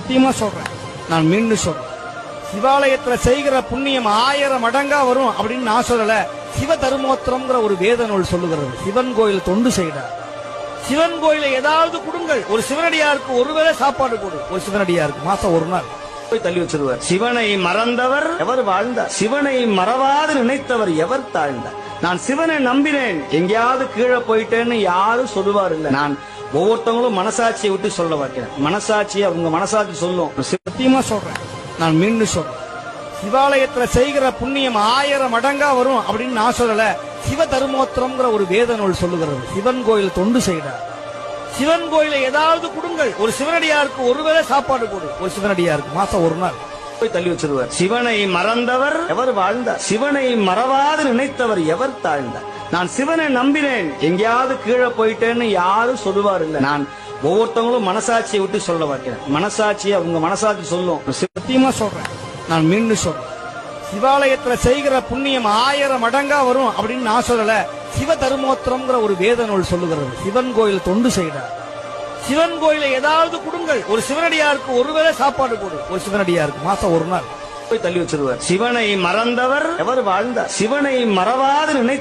சத்தியமா சொல்றேன். நான் மீண்டும் சொல்றேன். சிவாலயத்துல செய்கிற புண்ணியம் ஆயிரம் மடங்கா வரும் அப்படின்னு நான் சொல்லல. சிவ தர்மோத்திரம்ங்கிற ஒரு வேத நூல் சொல்லுகிறது. சிவன் கோயில் தொண்டு செய்கிறார் சிவன் கோயில ஏதாவது கொடுங்கள். ஒரு சிவனடியாருக்கு ஒருவேளை சாப்பாடு கொடு. ஒரு சிவனடியாருக்கு மாசம் ஒரு நாள். போய் தள்ளி வச்சிருவார். சிவனை மறந்தவர் எவர் வாழ்ந்தார்? சிவனை மறவாது நினைத்தவர் எவர் தாழ்ந்தார்? நான் சிவனை நம்பினேன். எங்கேயாவது கீழே போயிட்டேன்னு யாரும் சொல்லுவார் இல்லை. நான் ஒவ்வொருத்தவங்களும் மனசாட்சியை விட்டு சொல்ல வைக்கிறேன் மனசாட்சியை அவங்க மனசாட்சி சொல்லும். சத்தியமா சொல்றேன். நான் மீண்டும் சொல்றேன். சிவாலயத்துல செய்கிற புண்ணியம் ஆயிரம் மடங்கா வரும் அப்படின்னு நான் சொல்லல. சிவ தர்மோத்திரம்ங்கிற ஒரு வேத நூல் சொல்லுகிறது. சிவன் கோயில் தொண்டு செய்கிறார் சிவன் கோயில ஏதாவது கொடுங்கள். ஒரு சிவனடியாருக்கு ஒருவேளை சாப்பாடு கொடு. ஒரு சிவனடியாருக்கு மாசம் ஒரு நாள். போய் தள்ளி வச்சிருவார். சிவனை மறந்தவர் எவர் வாழ்ந்தார்? சிவனை மறவாது நினைத்தவர் எவர் தாழ்ந்தார்? நான் சிவனை நம்பினேன். எங்கேயாவது கீழே போயிட்டேன்னு யாரும் சொல்லுவார் இல்ல. நான் ஒவ்வொருத்தவங்களும் மனசாட்சியை விட்டு சொல்ல வைக்கிறேன் மனசாட்சியை அவங்க மனசாட்சி சொல்லும். சத்தியமா சொல்றேன். நான் மீண்டும் சொல்றேன். சிவாலயத்துல செய்கிற புண்ணியம் ஆயிரம் மடங்கா வரும் அப்படின்னு நான் சொல்லல. சிவ தர்மோத்திரம்ங்கிற ஒரு வேத நூல் சொல்லுகிறது. சிவன் கோயில் தொண்டு செய்கிறார் சிவன் கோயில ஏதாவது கொடுங்கள். ஒரு சிவனடியாருக்கு ஒருவேளை சாப்பாடு கொடு. ஒரு சிவனடியாருக்கு மாசம் ஒரு நாள். போய் தள்ளி வச்சிருவார். சிவனை மறந்தவர் எவர் வாழ்ந்தார்? சிவனை மறவாது நினை